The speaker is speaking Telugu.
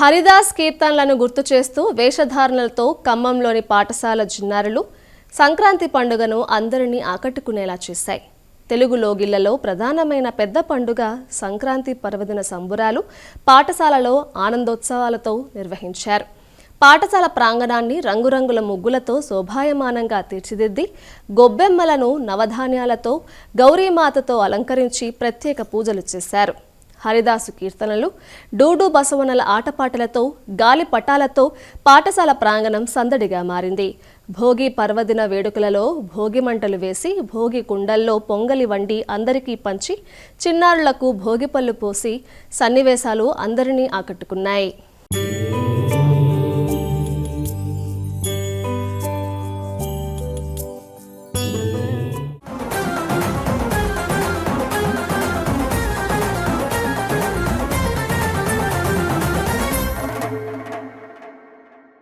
హరిదాస్ కీర్తనలను గుర్తు చేస్తూ వేషధారణలతో ఖమ్మంలోని పాఠశాల జిన్నారులు సంక్రాంతి పండుగను అందరినీ ఆకట్టుకునేలా చేశాయి. తెలుగు లోగిళ్ళలో ప్రధానమైన పెద్ద పండుగ సంక్రాంతి పర్వదిన సంబురాలు పాఠశాలలో ఆనందోత్సవాలతో నిర్వహించారు. పాఠశాల ప్రాంగణాన్ని రంగురంగుల ముగ్గులతో శోభాయమానంగా తీర్చిదిద్ది గొబ్బెమ్మలను నవధాన్యాలతో గౌరీమాతతో అలంకరించి ప్రత్యేక పూజలు చేశారు. హరిదాసు కీర్తనలు డూడు బసవనల ఆటపాటలతో గాలి పటాలతో పాఠశాల ప్రాంగణం సందడిగా మారింది. భోగి పర్వదిన వేడుకలలో భోగి మంటలు వేసి భోగి కుండల్లో పొంగలి వండి అందరికీ పంచి చిన్నారులకు భోగిపళ్ళు పోసి సన్నివేశాలు అందరినీ ఆకట్టుకున్నాయి.